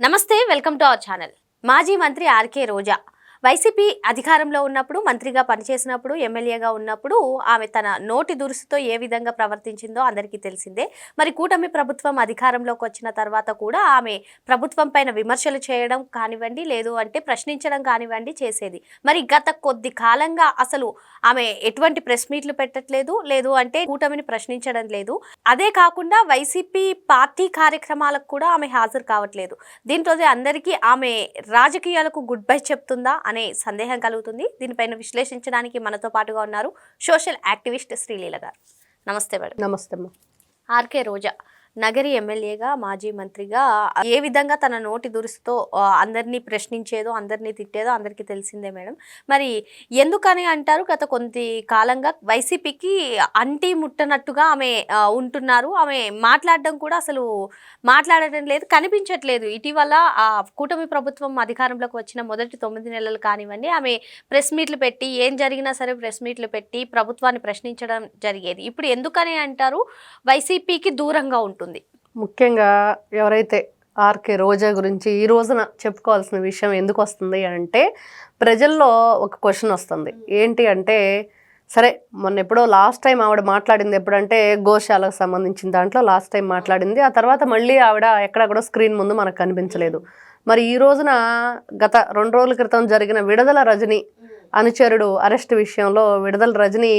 నమస్తే welcome to our channel. మాజీ మంత్రి ఆర్కే రోజా. వైసీపీ అధికారంలో ఉన్నప్పుడు మంత్రిగా పనిచేసినప్పుడు ఎమ్మెల్యేగా ఉన్నప్పుడు ఆమె తన నోటి దురుసుతో ఏ విధంగా ప్రవర్తించిందో అందరికీ తెలిసిందే. మరి కూటమి ప్రభుత్వం అధికారంలోకి వచ్చిన తర్వాత కూడా ఆమె ప్రభుత్వం పైన విమర్శలు చేయడం కానివ్వండి లేదు అంటే ప్రశ్నించడం కానివ్వండి చేసేది. మరి గత కొద్ది కాలంగా అసలు ఆమె ఎటువంటి ప్రెస్ మీట్లు పెట్టట్లేదు లేదు అంటే కూటమిని ప్రశ్నించడం లేదు. అదే కాకుండా వైసీపీ పార్టీ కార్యక్రమాలకు కూడా ఆమె హాజరు కావట్లేదు. దీంతో అందరికీ ఆమె రాజకీయాలకు గుడ్ బై చెప్తుందా? అనే సందేహం కలుగుతుంది. దీనిపైన విశ్లేషించడానికి మనతో పాటుగా ఉన్నారు సోషల్ యాక్టివిస్ట్ శ్రీలీల గారు. నమస్తే మేడం. నమస్తే ఆర్కే రోజా నగరి ఎమ్మెల్యేగా మాజీ మంత్రిగా ఏ విధంగా తన నోటి దురుసుతో అందరినీ ప్రశ్నించేదో అందరినీ తిట్టేదో అందరికీ తెలిసిందే మేడం. మరి ఎందుకని అంటారు? గత కొంత కాలంగా వైసీపీకి అంటి ముట్టనట్టుగా ఆమె ఉంటున్నారు. ఆమె మాట్లాడడం కూడా అసలు మాట్లాడడం లేదు కనిపించట్లేదు. ఇటీవల ఆ కూటమి ప్రభుత్వం అధికారంలోకి వచ్చిన మొదటి తొమ్మిది నెలలు కానివ్వండి ఆమె ప్రెస్ మీట్లు పెట్టి ఏం జరిగినా సరే ప్రెస్ మీట్లు పెట్టి ప్రభుత్వాన్ని ప్రశ్నించడం జరిగేది. ఇప్పుడు ఎందుకని అంటారు? వైసీపీకి దూరంగా ఉంటుంది ముఖ్యంగా ఎవరైతే ఆర్కే రోజా గురించి ఈ రోజున చెప్పుకోవాల్సిన విషయం ఎందుకు వస్తుంది అంటే ప్రజల్లో ఒక క్వశ్చన్ వస్తుంది. ఏంటి అంటే సరే మొన్న ఎప్పుడో లాస్ట్ టైం ఆవిడ మాట్లాడింది ఎప్పుడంటే గోశాలకు సంబంధించిన దాంట్లో లాస్ట్ టైం మాట్లాడింది. ఆ తర్వాత మళ్ళీ ఆవిడ ఎక్కడ కూడా స్క్రీన్ ముందు మనకు కనిపించలేదు. మరి ఈ రోజున గత రెండు రోజుల క్రితం జరిగిన విడుదల రజని అనుచరుడు అరెస్ట్ విషయంలో విడుదల రజని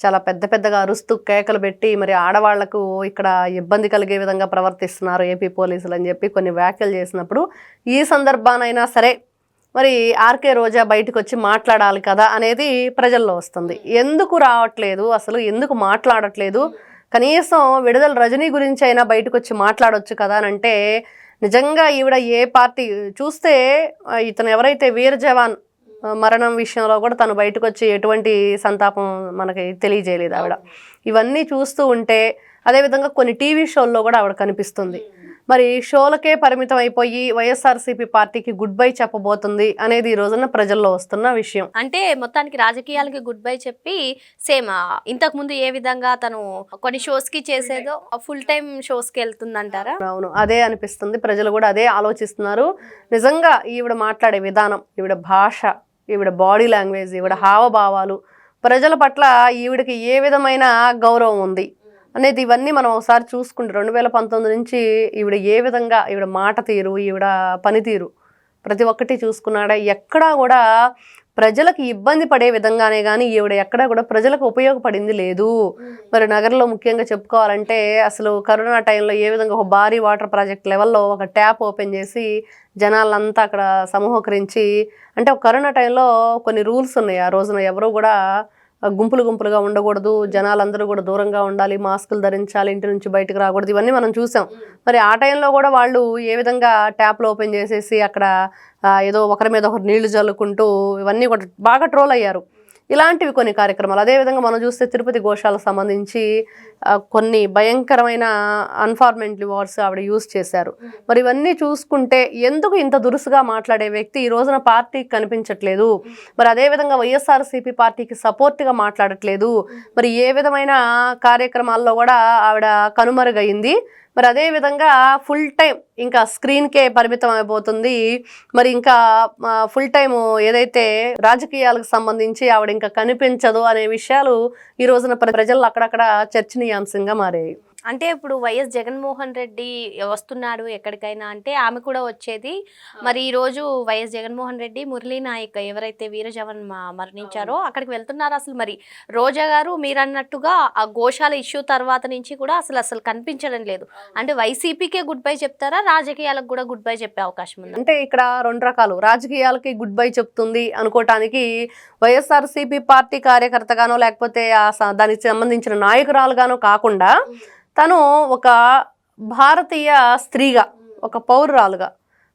చాలా పెద్ద పెద్దగా అరుస్తూ కేకలు పెట్టి మరి ఆడవాళ్ళకు ఇక్కడ ఇబ్బంది కలిగే విధంగా ప్రవర్తిస్తున్నారు ఏపీ పోలీసులు అని చెప్పి కొన్ని వ్యాఖ్యలు చేసినప్పుడు ఈ సందర్భానైనా సరే మరి ఆర్కే రోజా బయటకు వచ్చి మాట్లాడాలి కదా అనేది ప్రజల్లో వస్తుంది. ఎందుకు రావట్లేదు? అసలు ఎందుకు మాట్లాడట్లేదు? కనీసం విడుదల రజనీ గురించి అయినా బయటకు వచ్చి మాట్లాడొచ్చు కదా అని అంటే నిజంగా ఈవిడ ఏ పార్టీ చూస్తే ఇతను ఎవరైతే వీర జవాన్ మరణం విషయంలో కూడా తను బయటకు వచ్చి ఎటువంటి సంతాపం మనకి తెలియజేయలేదు ఆవిడ. ఇవన్నీ చూస్తూ ఉంటే అదేవిధంగా కొన్ని టీవీ షోల్లో కూడా ఆవిడ కనిపిస్తుంది. మరి షోలకే పరిమితం అయిపోయి వైఎస్ఆర్సీపీ పార్టీకి గుడ్ బై చెప్పబోతుంది అనేది ఈ రోజున ప్రజల్లో వస్తున్న విషయం. అంటే మొత్తానికి రాజకీయాలకి గుడ్ బై చెప్పి సేమ్ ఇంతకు ముందు ఏ విధంగా తను కొన్ని షోస్కి చేసేదో ఫుల్ టైం షోస్కి వెళ్తుందంటారా? అవును అదే అనిపిస్తుంది. ప్రజలు కూడా అదే ఆలోచిస్తున్నారు. నిజంగా ఈవిడ మాట్లాడే విధానం ఈవిడ భాష ఈవిడ బాడీ లాంగ్వేజ్ ఈవిడ హావభావాలు ప్రజల పట్ల ఈవిడకి ఏ విధమైన గౌరవం ఉంది అనేది ఇవన్నీ మనం ఒకసారి చూసుకుంటే రెండు వేల పంతొమ్మిది నుంచి ఈవిడ ఏ విధంగా ఈవిడ మాట తీరు ఈవిడ పనితీరు ప్రతి ఒక్కటి చూసుకున్నాడా ఎక్కడా కూడా ప్రజలకు ఇబ్బంది పడే విధంగానే కానీ ఈవిడ ఎక్కడా కూడా ప్రజలకు ఉపయోగపడింది లేదు. మరి నగరంలో ముఖ్యంగా చెప్పుకోవాలంటే అసలు కరోనా టైంలో ఏ విధంగా ఒక భారీ వాటర్ ప్రాజెక్ట్ లెవెల్లో ఒక ట్యాప్ ఓపెన్ చేసి జనాలంతా అక్కడ సమూహకరించి అంటే ఒక కరోనా టైంలో కొన్ని రూల్స్ ఉన్నాయి. ఆ రోజున ఎవరు కూడా గుంపులు గుంపులుగా ఉండకూడదు జనాలందరూ కూడా దూరంగా ఉండాలి మాస్కులు ధరించాలి ఇంటి నుంచి బయటకు రాకూడదు. ఇవన్నీ మనం చూసాం. మరి ఆ టైంలో కూడా వాళ్ళు ఏ విధంగా ట్యాప్లు ఓపెన్ చేసేసి అక్కడ ఏదో ఒకరి మీద ఒకరు నీళ్ళు చల్లుకుంటూ ఇవన్నీ కూడా బాగా ట్రోల్ అయ్యారు. ఇలాంటివి కొన్ని కార్యక్రమాలు. అదేవిధంగా మనం చూస్తే తిరుపతి ఘోషాలకు సంబంధించి కొన్ని భయంకరమైన అన్ఫార్మెంట్లీ వర్డ్స్ ఆవిడ యూజ్ చేశారు. మరి ఇవన్నీ చూసుకుంటే ఎందుకు ఇంత దురుసుగా మాట్లాడే వ్యక్తి ఈ రోజున పార్టీకి కనిపించట్లేదు? మరి అదేవిధంగా వైఎస్ఆర్సీపీ పార్టీకి సపోర్ట్గా మాట్లాడట్లేదు. మరి ఏ విధమైన కార్యక్రమాల్లో కూడా ఆవిడ కనుమరుగైంది? మరి అదే విధంగా ఫుల్ టైం ఇంకా స్క్రీన్కే పరిమితం అయిపోతుంది. మరి ఇంకా ఫుల్ టైం ఏదైతే రాజకీయాలకు సంబంధించి ఆవిడ ఇంకా కనిపించదు అనే విషయాలు ఈ రోజున ప్ర- ప్రజల్లో అక్కడక్కడ చర్చనీయాంశంగా మారాయి. అంటే ఇప్పుడు వైఎస్ జగన్మోహన్ రెడ్డి వస్తున్నాడు ఎక్కడికైనా అంటే ఆమె కూడా వచ్చేది. మరి ఈ రోజు వైఎస్ జగన్మోహన్ రెడ్డి మురళీ నాయక్ ఎవరైతే వీర జవాన్ మ- మరణించారో అక్కడికి వెళ్తున్నారు అసలు. మరి రోజా గారు మీరు అన్నట్టుగా ఆ గోశాల ఇష్యూ తర్వాత నుంచి కూడా అసలు అసలు కనిపించడం లేదు. అంటే వైసీపీకే గుడ్ బై చెప్తారా? రాజకీయాలకు కూడా గుడ్ బై చెప్పే అవకాశం ఉంది? అంటే ఇక్కడ రెండు రకాలు. రాజకీయాలకి గుడ్ బై చెప్తుంది అనుకోవటానికి వైఎస్ఆర్సీపీ పార్టీ కార్యకర్తగానో లేకపోతే దానికి సంబంధించిన నాయకురాలుగానో కాకుండా తను ఒక భారతీయ స్త్రీగా ఒక పౌరురాలుగా.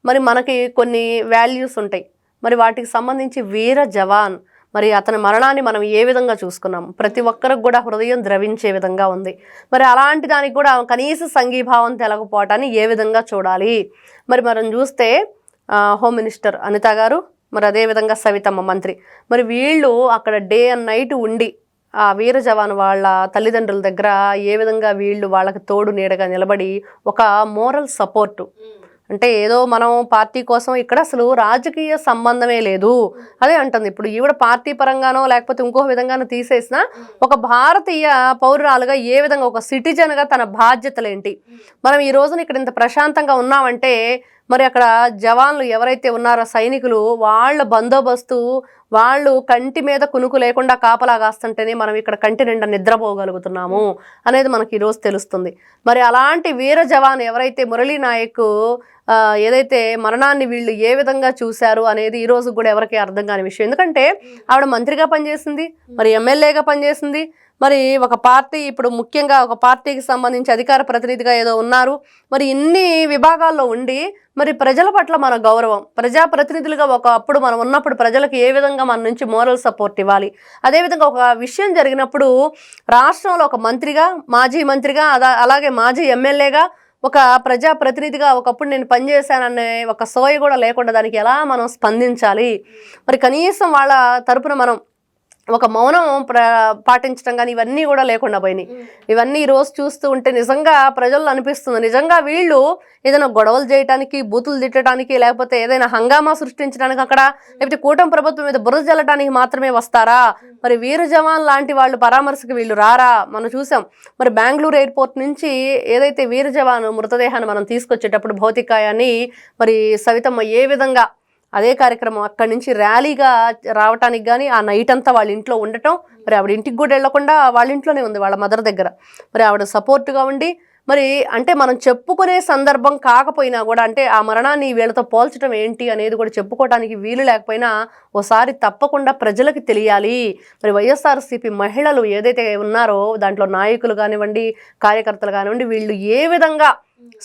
మరి మనకి కొన్ని వాల్యూస్ ఉంటాయి. మరి వాటికి సంబంధించి వీర జవాన్ మరి అతని మరణాన్ని మనం ఏ విధంగా చూసుకున్నాం? ప్రతి ఒక్కరికి కూడా హృదయం ద్రవించే విధంగా ఉంది. మరి అలాంటి దానికి కూడా కనీస సంఘీభావం తెలకపోవటాన్ని ఏ విధంగా చూడాలి? మరి మనం చూస్తే హోమ్ మినిస్టర్ అనిత గారు మరి అదేవిధంగా సవితమ్మ మంత్రి. మరి వీళ్ళు అక్కడ డే అండ్ నైట్ ఉండి ఆ వీర జవాన్ వాళ్ళ తల్లిదండ్రుల దగ్గర ఏ విధంగా వీళ్ళు వాళ్ళకి తోడు నీడగా నిలబడి ఒక మోరల్ సపోర్టు. అంటే ఏదో మనం పార్టీ కోసం ఇక్కడ అసలు రాజకీయ సంబంధమే లేదు. అదే అంటుంది. ఇప్పుడు ఈవిడ పార్టీ పరంగానో లేకపోతే ఇంకో విధంగానో తీసేసిన ఒక భారతీయ పౌరురాలుగా ఏ విధంగా ఒక సిటిజన్గా తన బాధ్యతలేంటి? మనం ఈ రోజున ఇక్కడ ఇంత ప్రశాంతంగా ఉన్నామంటే మరి అక్కడ జవాన్లు ఎవరైతే ఉన్నారో సైనికులు వాళ్ళ బందోబస్తు వాళ్ళు కంటి మీద కునుకు లేకుండా కాపలా కాస్తుంటేనే మనం ఇక్కడ కంటి నిండా నిద్రపోగలుగుతున్నాము అనేది మనకి ఈరోజు తెలుస్తుంది. మరి అలాంటి వీర జవాన్ ఎవరైతే మురళీ నాయక్ ఏదైతే మరణాన్ని వీళ్ళు ఏ విధంగా చూశారు అనేది ఈ రోజు కూడా ఎవరికి అర్థం కాని విషయం. ఎందుకంటే ఆవిడ మంత్రిగా పనిచేసింది మరి ఎమ్మెల్యేగా పనిచేసింది మరి ఒక పార్టీ ఇప్పుడు ముఖ్యంగా ఒక పార్టీకి సంబంధించి అధికార ప్రతినిధిగా ఏదో ఉన్నారు. మరి ఇన్ని విభాగాల్లో ఉండి మరి ప్రజల పట్ల మన గౌరవం ప్రజా ప్రతినిధులుగా ఒక అప్పుడు మనం ఉన్నప్పుడు ప్రజలకు ఏ విధంగా మన నుంచి మోరల్ సపోర్ట్ ఇవ్వాలి? అదేవిధంగా ఒక విషయం జరిగినప్పుడు రాష్ట్రంలో ఒక మంత్రిగా మాజీ మంత్రిగా అదా అలాగే మాజీ ఎమ్మెల్యేగా ఒక ప్రజా ప్రతినిధిగా ఒకప్పుడు నేను పనిచేశాననే ఒక సోయ కూడా లేకుండా దానికి ఎలా మనం స్పందించాలి? మరి కనీసం వాళ్ళ తరపున మనం ఒక మౌనం ప్ర పాటించడం కానీ ఇవన్నీ కూడా లేకుండా పోయినాయి. ఇవన్నీ రోజు చూస్తూ ఉంటే నిజంగా ప్రజల్లో అనిపిస్తుంది. నిజంగా వీళ్ళు ఏదైనా గొడవలు చేయడానికి బూతులు తిట్టడానికి లేకపోతే ఏదైనా హంగామా సృష్టించడానికి అక్కడ లేకపోతే కూటమి ప్రభుత్వం మీద బురద జల్లడానికి మాత్రమే వస్తారా? మరి వీర జవాన్ లాంటి వాళ్ళు పరామర్శకు వీళ్ళు రారా? మనం చూసాం. మరి బెంగళూరు ఎయిర్పోర్ట్ నుంచి ఏదైతే వీర జవాన్ మృతదేహాన్ని మనం తీసుకొచ్చేటప్పుడు భౌతికాయాన్ని మరి సవితమ్మ ఏ విధంగా అదే కార్యక్రమం అక్కడి నుంచి ర్యాలీగా రావటానికి కానీ ఆ నైట్ అంతా వాళ్ళ ఇంట్లో ఉండటం మరి ఆవిడ ఇంటికి కూడా వెళ్ళకుండా వాళ్ళ ఇంట్లోనే ఉంది వాళ్ళ మదర్ దగ్గర. మరి ఆవిడ సపోర్ట్గా ఉండి మరి అంటే మనం చెప్పుకునే సందర్భం కాకపోయినా కూడా అంటే ఆ మరణాన్ని వీళ్ళతో పోల్చడం ఏంటి అనేది కూడా చెప్పుకోవడానికి వీలు లేకపోయినా ఓసారి తప్పకుండా ప్రజలకు తెలియాలి. మరి వైఎస్ఆర్సీపీ మహిళలు ఏదైతే ఉన్నారో దాంట్లో నాయకులు కానివ్వండి కార్యకర్తలు కానివ్వండి వీళ్ళు ఏ విధంగా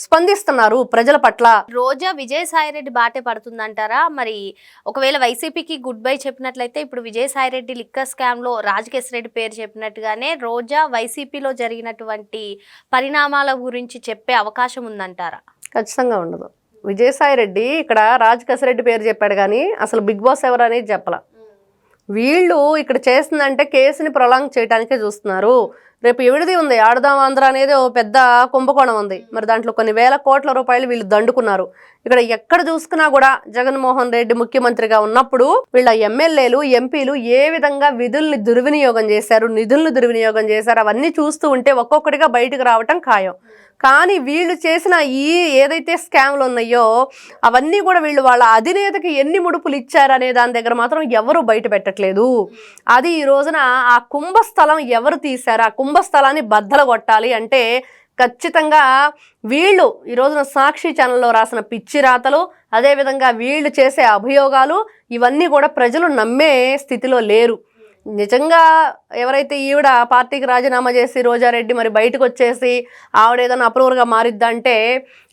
స్పందిస్తున్నారు ప్రజల పట్ల. రోజా విజయసాయిరెడ్డి బాటే పడుతుందంటారా? మరి ఒకవేళ వైసీపీకి గుడ్ బై చెప్పినట్లయితే ఇప్పుడు విజయసాయిరెడ్డి లిక్కర్ స్కామ్లో రాజకేశ్ రెడ్డి పేరు చెప్పినట్టుగానే రోజా వైసీపీలో జరిగినటువంటి పరిణామాల గురించి చెప్పే అవకాశం ఉందంటారా? ఖచ్చితంగా ఉండదు. విజయసాయి రెడ్డి ఇక్కడ కసిరెడ్డి పేరు చెప్పాడు కానీ అసలు బిగ్ బాస్ ఎవరు అనేది చెప్పల. వీళ్ళు ఇక్కడ చేస్తుందంటే కేసుని ప్రొలాంగ్ చేయడానికే చూస్తున్నారు. రేపు ఎవిడిది ఉంది. ఆడదాం ఆంధ్ర అనేది ఓ పెద్ద కుంభకోణం ఉంది. మరి దాంట్లో కొన్ని వేల కోట్ల రూపాయలు వీళ్ళు దండుకున్నారు. ఇక్కడ ఎక్కడ చూసుకున్నా కూడా జగన్మోహన్ రెడ్డి ముఖ్యమంత్రిగా ఉన్నప్పుడు వీళ్ళ ఎమ్మెల్యేలు ఎంపీలు ఏ విధంగా విధుల్ని దుర్వినియోగం చేశారు నిధులను దుర్వినియోగం చేశారు అవన్నీ చూస్తూ ఉంటే ఒక్కొక్కటిగా బయటకు రావటం ఖాయం. కానీ వీళ్ళు చేసిన ఈ ఏదైతే స్కామ్లు ఉన్నాయో అవన్నీ కూడా వీళ్ళు వాళ్ళ అధినేతకి ఎన్ని ముడుపులు ఇచ్చారనే దాని దగ్గర మాత్రం ఎవరు బయట పెట్టట్లేదు. అది ఈ రోజున ఆ కుంభస్థలం ఎవరు తీశారు? ఆ కుంభ కుటుంబ స్థలాన్ని బద్దలు కొట్టాలి అంటే ఖచ్చితంగా వీళ్ళు ఈ రోజున సాక్షి ఛానల్లో రాసిన పిచ్చి రాతలు అదేవిధంగా వీళ్ళు చేసే అభియోగాలు ఇవన్నీ కూడా ప్రజలు నమ్మే స్థితిలో లేరు. నిజంగా ఎవరైతే ఈవిడ పార్టీకి రాజీనామా చేసి రోజారెడ్డి మరి బయటకు వచ్చేసి ఆవిడ ఏదైనా అప్రూవర్గా మారిద్దంటే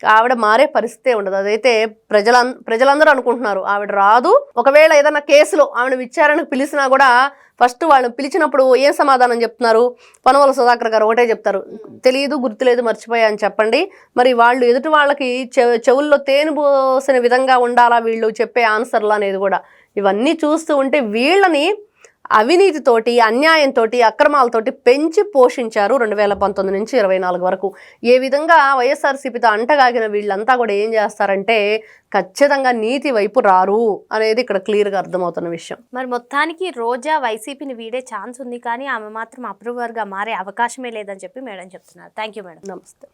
ఆవిడ మారే పరిస్థితే ఉండదు. అదైతే ప్రజల ప్రజలందరూ అనుకుంటున్నారు. ఆవిడ రాదు. ఒకవేళ ఏదైనా కేసులో ఆవిడ విచారణకు పిలిచినా కూడా ఫస్ట్ వాళ్ళని పిలిచినప్పుడు ఏం సమాధానం చెప్తున్నారు? పనవల సుధాకర్ గారు ఒకటే చెప్తారు. తెలియదు గుర్తులేదు మర్చిపోయా అని చెప్పండి. మరి వాళ్ళు ఎదుటి వాళ్ళకి చె- చెవుల్లో తేనె పోసిన విధంగా ఉండాలా వీళ్ళు చెప్పే ఆన్సర్లు అనేది కూడా. ఇవన్నీ చూస్తూ ఉంటే వీళ్ళని అవినీతితోటి అన్యాయంతో అక్రమాలతోటి పెంచి పోషించారు రెండు వేల పంతొమ్మిది నుంచి ఇరవై నాలుగు వరకు. ఏ విధంగా వైఎస్ఆర్సీపీతో అంటగాగిన వీళ్ళంతా కూడా ఏం చేస్తారంటే ఖచ్చితంగా నీతి వైపు రారు అనేది ఇక్కడ క్లియర్గా అర్థమవుతున్న విషయం. మరి మొత్తానికి రోజా వైసీపీని వీడే ఛాన్స్ ఉంది కానీ ఆమె మాత్రం అప్రూవర్గా మారే అవకాశమే లేదని చెప్పి మేడం చెప్తున్నారు. Thank you madam. నమస్తే.